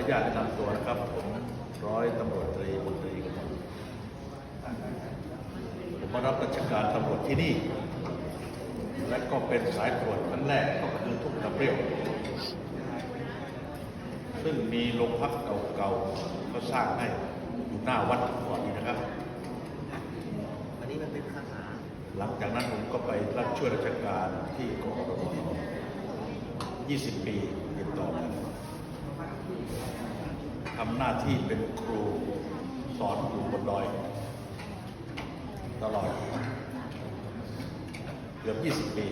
อนุญาตแนะนำตัวนะครับ ผมร้อยตำรวจตรีบุตรีกมลผมมารับราชการตำรวจที่นี่ และก็เป็นสายตรวจครั้งแรกของคือทุ่งตะเปรี้ยว ซึ่งมีโรงพักเก่าๆก็สร้างให้อยู่หน้าวัดก่อนนี้นะครับ อันนี้มันเป็นคาถาหลังจากนั้นผมก็ไปรับช่วยราชการที่กรมท20 ปีติดต่อกัน ทำหน้าที่เป็นครูสอนอยู่บนดอย ตลอดเกือบ 20 ปี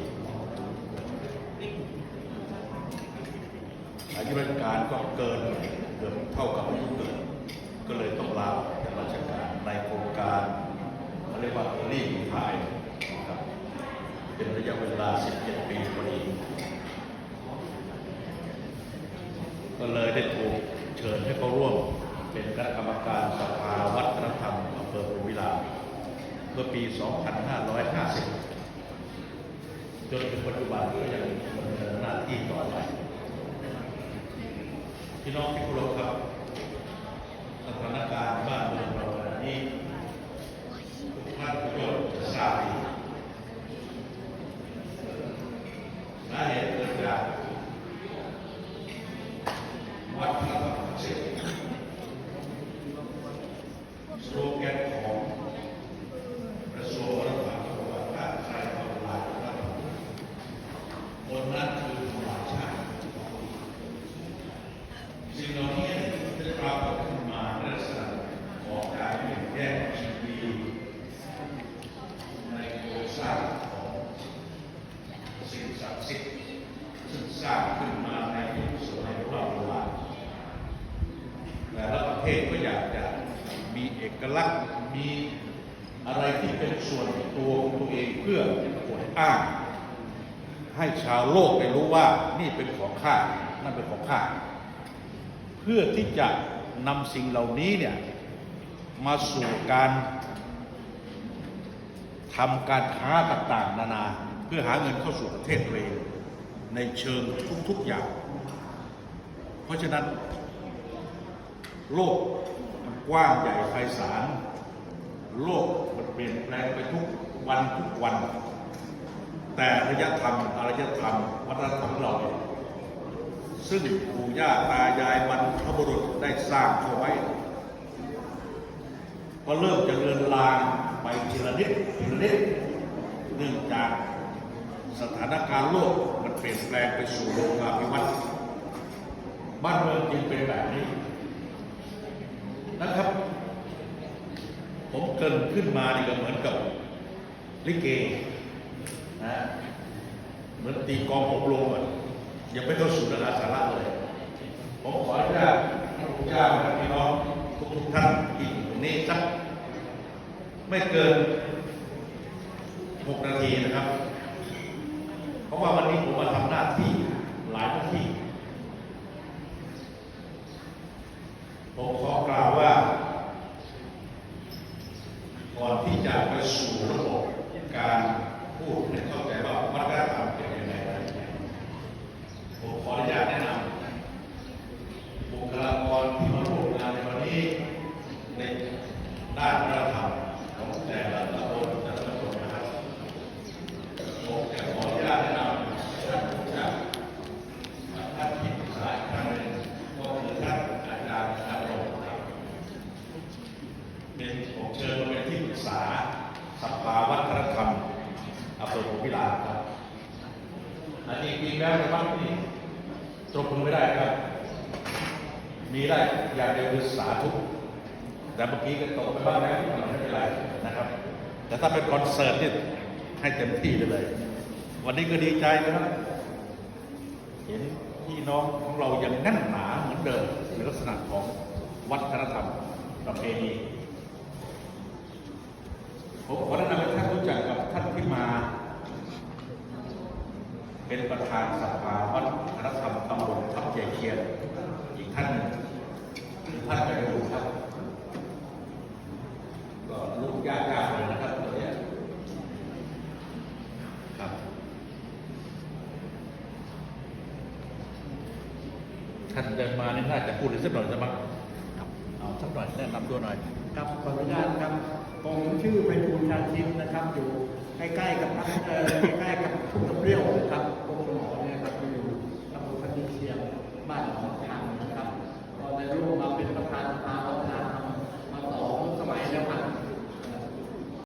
อายุราชการก็เกินเกือบเท่ากับอายุเกินก็เลยต้องลาออกจากราชการในโครงการเขาเรียกว่ารีบถ่ายครับ เป็นระยะเวลา 17 ปีพอดี ก็เลยได้ถูกเชิญให้เขาร่วม เป็นคณะกรรมการสภาวัฒนธรรมอำเภอภูวิลาเมื่อปี 2550 จนถึงปัจจุบันก็ยังดำเนินหน้าที่ต่อไปพี่น้องที่เคารพครับสถานการณ์บ้านเมืองเราขณะนี้ทุกท่านก็จะทราบดีสาเหตุเกิดจากวัดพระธรรมศิษย์สโลแกนของกระทรวงวัฒนธรรมบอกว่าถ้าใครทำลายพระธรรม คนนั้นคือทำลายชาติสิ่งเหล่านี้ได้ปรากฏขึ้นมาในลักษณะของการเปลี่ยนแปลงชีวิตในโครงสร้างของสิ่งศักดิ์สิทธิ์ซึ่งสร้างขึ้นมาในยุคสมัยโบราณแต่ละประเทศก็อยากจะมีเอกลักษณ์มีอะไรที่เป็นส่วนตัวของตัวเองเพื่ออวดอ้าง ให้ชาวโลกได้รู้ว่านี่เป็นของข้านั่นเป็นของข้าเพื่อที่จะนำสิ่งเหล่านี้เนี่ยมาสู่การทำการค้าต่างๆ นานา เพื่อหาเงินเข้าสู่ประเทศตัวเองในเชิงทุกๆอย่าง เพราะฉะนั้น โลกมันกว้างใหญ่ไพศาลโลกมันเปลี่ยนแปลงไปทุกวันทุกวัน แต่อารยธรรมอารยธรรมวัฒนธรรมเราซึ่งปู่ย่าตายายบรรพบุรุษได้สร้างเข้าไว้ ก็เริ่มจะเลือนลางไปทีละนิดทีละนิดเนื่องจากสถานการณ์โลกมันเปลี่ยนแปลงไปสู่โลกาภิวัตน์บ้านเมืองจึงเป็นแบบนี้นะครับ ผมเกินขึ้นมานี่ก็เหมือนกับลิเก เหมือนตีกองหกลมอะยังไม่เข้าสู่นื้อหาสาระเลย ผมขออนุญาตท่านผู้เจ้าและพี่น้องทุกท่านที่อยู่ตรงนี้สักไม่เกินหกนาทีนะครับ เพราะว่าวันนี้ผมมาทำหน้าที่หลายหน้าที่ ผมขอกล่าวว่า ก่อนที่จะไปสู่ระบบการพูดให้เข้าใจว่าวัฒนธรรมเป็นยังไงอะไรยังไง ผมขออนุญาตแนะนำบุคลากรที่มาร่วมงานในวันนี้ในด้านวัฒนธรรมของแต่ละตำบลแต่ละตำบลนะครับผมจะขออนุญาตแนะนำท่านผู้จากท่านที่ปรึกษาอีกท่านหนึ่งก็คือท่านอาจารย์อารมณ์ครับเป็นผมเชิญมาเป็นที่ปรึกษาสภาวัฒนธรรมอำเภอโพธิลาครับ อันนี้ จริงแล้วนะครับนี่ตรบมือไม่ได้ครับ มีได้อย่างเดียวคือสาธุแต่เมื่อกี้ก็ตกไปบ้างแล้วไม่เป็นไรนะครับ แต่ถ้าเป็นคอนเสิร์ตนี่ให้เต็มที่ไปเลย วันนี้ก็ดีใจนะครับเห็นพี่น้องของเรายังแน่นหนาเหมือนเดิมในลักษณะของวัฒนธรรมประเพณีผมขอแนะนำ เป็นประธานสภาวัฒนธรรมตำบลทับใหญ่เคียน อีกท่านหนึ่งท่านไปดูครับ ก็ลูกยากๆเลยนะครับตัวเนี้ยครับ ท่านเดินมานี่น่าจะพูดสักหน่อยจะมั้งเอาสักหน่อยแนะนำตัวหน่อย ครับขออนุญาตครับ ผมชื่อไพบูลชาชินนะครับ อยู่ใกล้ๆกับใกล้ๆกับทุ่งน้ำเปรี้ยวนะครับผม